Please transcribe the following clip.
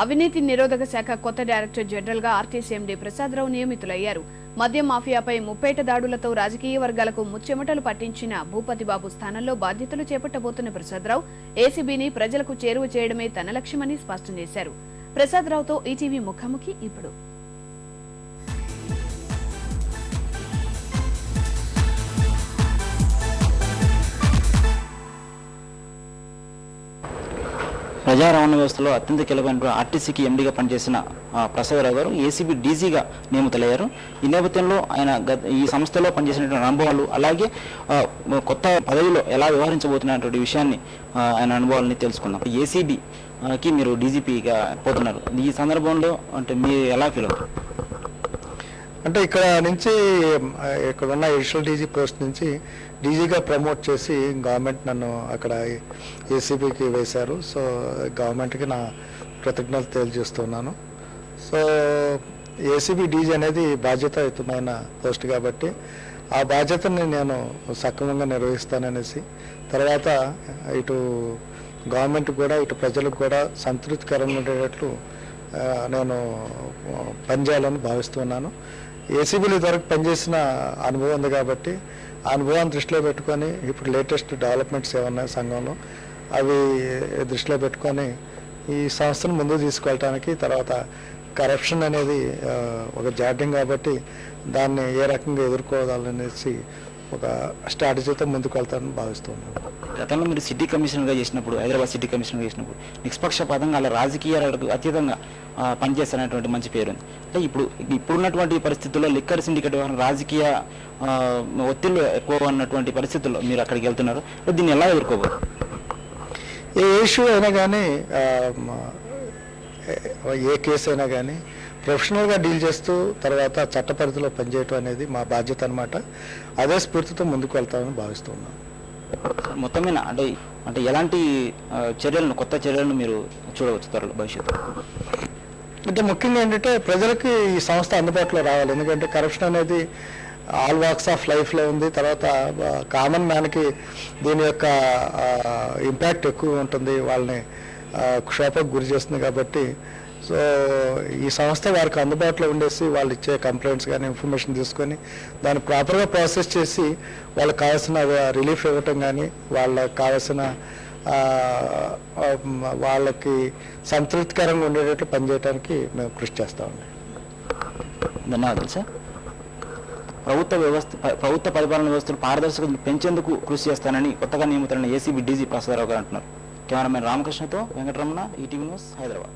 అవినీతి నిరోధక శాఖ కొత్త డైరెక్టర్ జనరల్గా ఆర్టీసీ ఎండీ ప్రసాదరావు నియమితులయ్యారు. మద్యం మాఫియాపై ముప్పేట దాడులతో రాజకీయ వర్గాలకు ముచ్చెమటలు పట్టించిన భూపతి బాబు స్థానంలో బాధ్యతలు చేపట్టబోతున్న ప్రసాదరావు ఏసీబీని ప్రజలకు చేరువ చేయడమే తన లక్ష్యమని స్పష్టం చేశారు. ప్రసాదరావుతో ఈటీవీ ముఖాముఖి ఇప్పుడు. ప్రజా రవాణా వ్యవస్థలో అత్యంత కీలకమైన ఆర్టీసీకి ఎండీగా పనిచేసిన ప్రసాదరావు గారు ఏసీబీ డీజీగా నియమితులయ్యారు. ఈ నేపథ్యంలో ఆయన గత ఈ సంస్థలో పనిచేసినటువంటి అనుభవాలు అలాగే కొత్త పదవిలో ఎలా వ్యవహరించబోతున్నటువంటి విషయాన్ని ఆయన అనుభవాలని తెలుసుకుందాం. ఏసీబీ కి మీరు డీజీపీగా పోతున్నారు. ఈ సందర్భంలో అంటే మీరు ఎలా ఫీల్ అవుతారు? అంటే ఇక్కడ నుంచి ఇక్కడ ఉన్న ఎడిషనల్ డీజీ పోస్ట్ నుంచి డీజీగా ప్రమోట్ చేసి గవర్నమెంట్ నన్ను అక్కడ ఏసీబీకి వేశారు. సో గవర్నమెంట్కి నా కృతజ్ఞతలు తెలియజేస్తున్నాను. సో ఏసీబీ డీజీ అనేది బాధ్యతాయుతమైన పోస్ట్ కాబట్టి ఆ బాధ్యతని నేను సక్రమంగా నిర్వహిస్తాననేసి తర్వాత ఇటు గవర్నమెంట్ కూడా ఇటు ప్రజలకు కూడా సంతృప్తికరంగా ఉండేటట్లు నేను పనిచేయాలని భావిస్తున్నాను. ఏసీబీలు ఇదివరకు పనిచేసిన అనుభవం ఉంది కాబట్టి ఆ అనుభవాన్ని దృష్టిలో పెట్టుకొని ఇప్పుడు లేటెస్ట్ డెవలప్మెంట్స్ ఏమన్నా సంఘంలో అవి దృష్టిలో పెట్టుకొని ఈ సంస్థను ముందుకు తీసుకెళ్ళటానికి తర్వాత కరప్షన్ అనేది ఒక జాడ్యం కాబట్టి దాన్ని ఏ రకంగా ఎదుర్కోవాలనేసి ఒక స్ట్రాటజీతో ముందుకు వెళ్తానని భావిస్తున్నాను గతంలో మీరు సిటీ కమిషనర్గా చేసినప్పుడు హైదరాబాద్ సిటీ కమిషనర్గా చేసినప్పుడు నిష్పక్షపాతంగా అలా రాజకీయాలకు అతీతంగా ఆ, పనిచేస్తానటువంటి మంచి పేరు ఉంది అంటే ఇప్పుడు ఇప్పుడున్నటువంటి పరిస్థితుల్లో లిక్కర్ సిండికేట్ వ్యవహారం రాజకీయ ఆ, ఒత్తిళ్ళు ఎక్కువ ఉన్నటువంటి పరిస్థితుల్లో మీరు అక్కడికి వెళ్తున్నారు. దీన్ని ఎలా ఎదుర్కోబోరు ఏ ఇష్యూ అయినా కానీ ఏ కేసు అయినా కానీ ప్రొఫెషనల్గా డీల్ చేస్తూ తర్వాత చట్ట పరిధిలో పనిచేయటం అనేది మా బాధ్యత అనమాట అదే స్ఫూర్తితో ముందుకు వెళ్తామని భావిస్తున్నాను సార్, మొత్తం మీద అంటే అంటే ఎలాంటి చర్యలను కొత్త చర్యలను మీరు చూడవచ్చు త్వరలో భవిష్యత్తు అంటే ముఖ్యంగా ఏంటంటే ప్రజలకి ఈ సంస్థ అందుబాటులో రావాలి. ఎందుకంటే కరప్షన్ అనేది ఆల్ వాక్స్ ఆఫ్ లైఫ్లో ఉంది. తర్వాత కామన్ మ్యాన్కి దీని యొక్క ఇంపాక్ట్ ఎక్కువ ఉంటుంది. వాళ్ళని ఆ, క్షోభకు గురి చేస్తుంది కాబట్టి సో ఈ సంస్థ వారికి అందుబాటులో ఉండేసి వాళ్ళు ఇచ్చే కంప్లైంట్స్ కానీ ఇన్ఫర్మేషన్ తీసుకొని దాన్ని ప్రాపర్గా ప్రాసెస్ చేసి వాళ్ళకి కావాల్సిన రిలీఫ్ ఇవ్వటం కానీ వాళ్ళకి కావాల్సిన వాళ్ళకి సంతృప్తికరంగా ఉండేటట్లు పనిచేయడానికి మేము కృషి చేస్తామండి ధన్యవాదాలు సార్. ప్రభుత్వ వ్యవస్థ ప్రభుత్వ పరిపాలన వ్యవస్థను పారదర్శకతను పెంచేందుకు కృషి చేస్తానని కొత్తగా నియమితులైన ఏసీబీ డీజీ ప్రసాదరావు గారు అంటున్నారు. కెమెరామెన్ రామకృష్ణతో వెంకటరమణ ఈటీవీ న్యూస్ హైదరాబాద్.